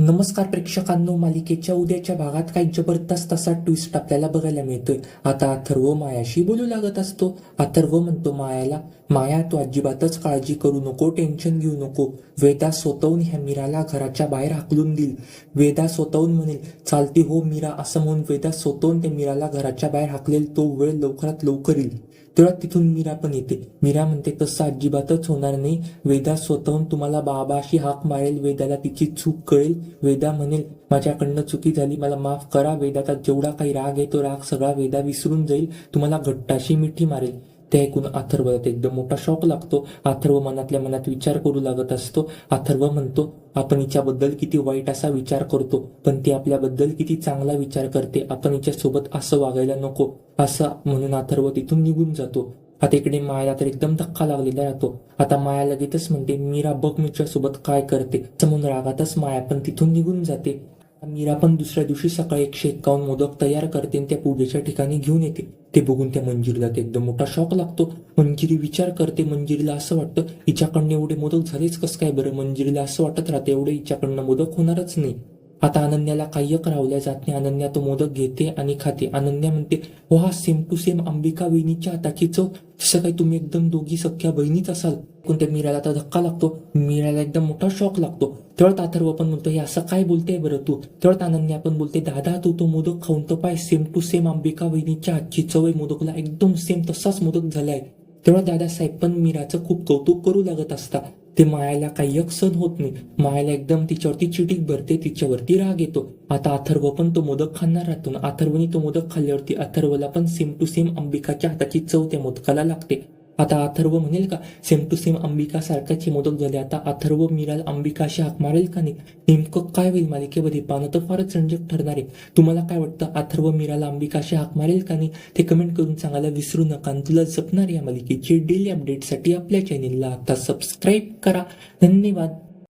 नमस्कार प्रेक्षकांनो मालिकेच्या उद्याच्या भागात काही जबरदस्त असा ट्विस्ट आपल्याला बघायला मिळतोय. आता अथर्व मायाशी बोलू लागत असतो. अथर्व म्हणतो मायाला माया तू अजिबातच काळजी करू नको टेन्शन घेऊ नको. वेदा स्वतःहून ह्या मीराला घराच्या बाहेर हाकलून देईल. वेदा स्वतःहून म्हणेल चालती हो मीरा असं म्हणून वेदा स्वतःहून ते मीराला घराच्या बाहेर हाकलेल तो वेळ लवकरात लवकर येईल. तेव्हा तिथून मीरा पण येते. मीरा म्हणते तसं अजिबातच होणार नाही. वेदा स्वतःहून तुम्हाला बाबाशी हाक मारेल वेदाला तिची चूक कळेल. वेदा म्हणेल माझ्याकडनं चुकी झाली मला माफ करा. वेदाचा जेवढा काही राग आहे तो राग सगळा वेदा विसरून जाईल. तुम्हाला घट्टाशी मिठी मारेल. ते ऐकून अथर्वला ते एकदम मोठा शॉक लागतो. अथर्व मनातल्या मनात विचार करू लागत असतो. अथर्व म्हणतो आपण हिच्याबद्दल किती वाईट असा विचार करतो पण ती आपल्याबद्दल किती चांगला विचार करते. आपण हिच्यासोबत असं वागायला नको. असं म्हणून अथर्व तिथून निघून जातो. आता इकडे मायाला तर एकदम धक्का लागलेला राहतो. आता माया लगेचच म्हणते मीरा बघ सोबत काय करते. असं म्हणून रागातच माया पण तिथून निघून जाते. मीरा पण दुसऱ्या दिवशी सकाळी एकशे एक्कावन्न मोदक तयार करते आणि त्या पूजेच्या ठिकाणी घेऊन येते. ते बघून त्या मंजिरीला ते एकदम मोठा शॉक लागतो. मंजिरी विचार करते मंजिरीला असं वाटतं हिच्याकडनं एवढे मोदक झालेच कसं काय बरं? मंजिरीला असं वाटत राहते एवढे हिच्याकडनं मोदक होणारच नाही. आता अनन्याला काही रावल्या जात नाही. अनन्या तो मोदक घेते आणि खाते. अनन्या म्हणते वा सेम टू सेम अंबिका वहिनीच्या हाताची चव. तसं काही तुम्ही एकदम दोघी सख्या बहिणीच असाल? कोणत्या मीराला तर धक्का लागतो? मीराला एकदम मोठा शॉक लागतो. तेवढ्यात अथर्व पण म्हणतो हे असं काय बोलतेय बरं तू? तेवढ्यात अनन्या पण बोलते दादा तू तो मोदक खाऊन तर पाय. सेम टू सेम अंबिका वहिनीच्या हातची चव आहे. मोदकला एकदम सेम तसाच मोदक झालाय. तेव्हा दादासाहेब पण मीराचं खूप कौतुक करू लागत असता. ते मायाला काही एक होत नाही. मायाला एकदम तिच्यावरती चिटीक भरते तिच्यावरती राग येतो. आता अथर्व पण तो मोदक खाणार राहतो. अथर्वनी तो मोदक खाल्ल्यावरती अथर्वला पण सेम टू सेम अंबिकाच्या हाताची चव त्या मोदकाला लागते. आता अथर्व म्हणेल का? सेम टू सेम अंबिका सारखा मोदक झाले. आता अथर्व मीराला अंबिकाशी हाक मारेल का नाही? नेमकं काय होईल मालिकेमध्ये? पानं तर फारच रंजक ठरणार. आहे तुम्हाला काय वाटतं? अथर्व मीराला अंबिकाशी हाक मारेल का नाही? ते कमेंट करून सांगायला विसरू नका. आणि तुला जपणार या मालिकेची डेली अपडेटसाठी आपल्या चॅनेलला आता सबस्क्राईब करा. धन्यवाद.